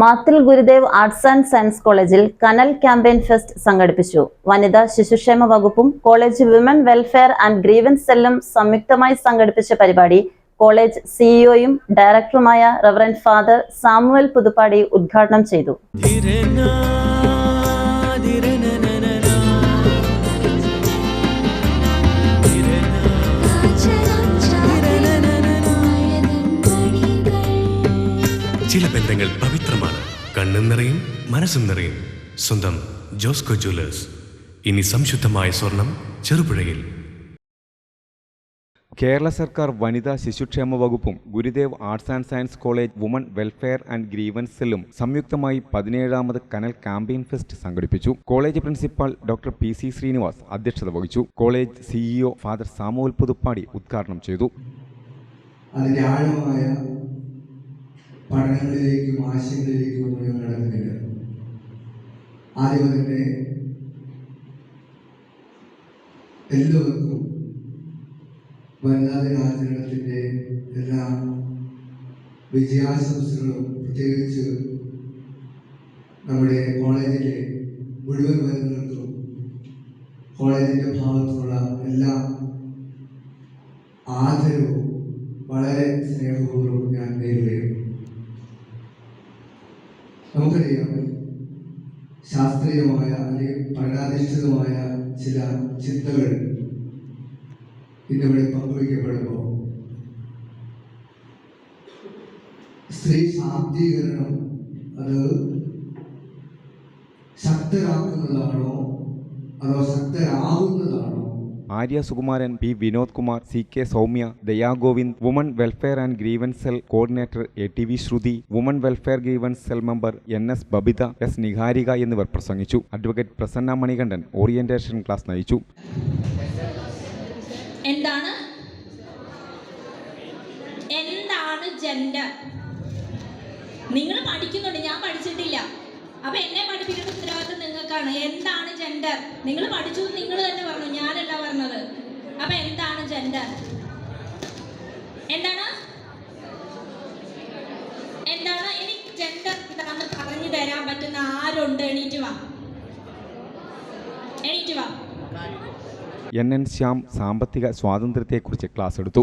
മാത്തിൽ Gurudev arts and science കോളേജിൽ കനൽ campaign fest സംഘടിപ്പിച്ചു. വനിതാ ശിശുക്ഷേമ വകുപ്പും college women welfare and grievance സെല്ലും സംയുക്തമായി സംഘടിപ്പിച്ച പരിപാടി കോളേജ് സിഇഒയും ഡയറക്ടറുമായ റവറൻ ഫാദർ സാമുവൽ പുതുപ്പാടി ഉദ്ഘാടനം ചെയ്തു. ചില ബന്ധങ്ങൾ പവിത്രമാണ്. കണ്ണും നിറയും മനസ്സും നിറയും. സ്വന്തം ജോസ്കോ ജ്വല്ലേഴ്സ്. ഇനി സംശുദ്ധമായ സ്വർണം ചെറുപുഴയിൽ. കേരള സർക്കാർ വനിതാ ശിശുക്ഷേമ വകുപ്പും Gurudev arts and science college woman welfare and ഗ്രീവൻസിലും സെല്ലും സംയുക്തമായി പതിനേഴാമത് കനൽ ക്യാമ്പയിൻ ഫെസ്റ്റ് സംഘടിപ്പിച്ചു. College principal doctor P C Srinivas അധ്യക്ഷത വഹിച്ചു. College CEO father Samuel Puthuppadi ഉദ്ഘാടനം ചെയ്തു. അതിന്റെ ആഴമായ പഠനങ്ങളിലേക്കും ആശയങ്ങളിലേക്കും ഒന്നും ഞങ്ങൾ കടക്കുന്നില്ല ആദ്യം തന്നെ എല്ലാവർക്കും വനിതാ ദിനാചരണത്തിന്റെ എല്ലാ വിജയാശംസകളും പ്രത്യേകിച്ച് നമ്മുടെ കോളേജിലെ മുഴുവൻ വനിതകൾക്കും കോളേജിന്റെ ഭാഗത്തുള്ള എല്ലാ ആദരവും വളരെ സ്നേഹപൂർവം ഞാൻ നേരുകയും നമുക്കറിയാം ശാസ്ത്രീയമായ അല്ലെങ്കിൽ പഠനാധിഷ്ഠിതമായ ചില ചിന്തകൾ ഇന്നിവിടെ പങ്കുവയ്ക്കപ്പെടുമ്പോൾ സ്ത്രീ ശാക്തീകരണം അത് ശക്തരാക്കുന്നതാണോ അതോ ശക്തരാകുന്നതാണോ? Arya Sukumaran P Vinod Kumar C K Soumya Dayagovind woman welfare and grievance cell coordinator A T V Sruthi woman welfare grievance cell member N S Babitha S Niharika എന്നിവർ പ്രസംഗിച്ചു. Advocate Prasanna Manikandan orientation class നയിച്ചു. എന്താണ്? എന്താണ് gender? നിങ്ങൾ പഠിക്കുന്നുണ്ട് ഞാൻ പഠിച്ചിട്ടില്ല. അപ്പൊ എന്നെ പഠിപ്പിക്കുന്ന ഉത്തരവാദിത്വം നിങ്ങൾക്കാണ്. എന്താണ് ജെൻഡർ നിങ്ങൾ പഠിച്ചു നിങ്ങൾ തന്നെ പറഞ്ഞു. ഞാനല്ല പറഞ്ഞത്. അപ്പൊ എന്താണ് ജെൻഡർ എന്താണ്? എന്താണ്? ഇനി ജെൻഡർ എന്താണെന്ന് പറഞ്ഞു തരാൻ പറ്റുന്ന ആരുണ്ട്? എണീറ്റ് വാ. എണീറ്റ് വാ. എൻ എൻ ശ്യാം സാമ്പത്തിക സ്വാതന്ത്ര്യത്തെക്കുറിച്ച് ക്ലാസ് എടുത്തു.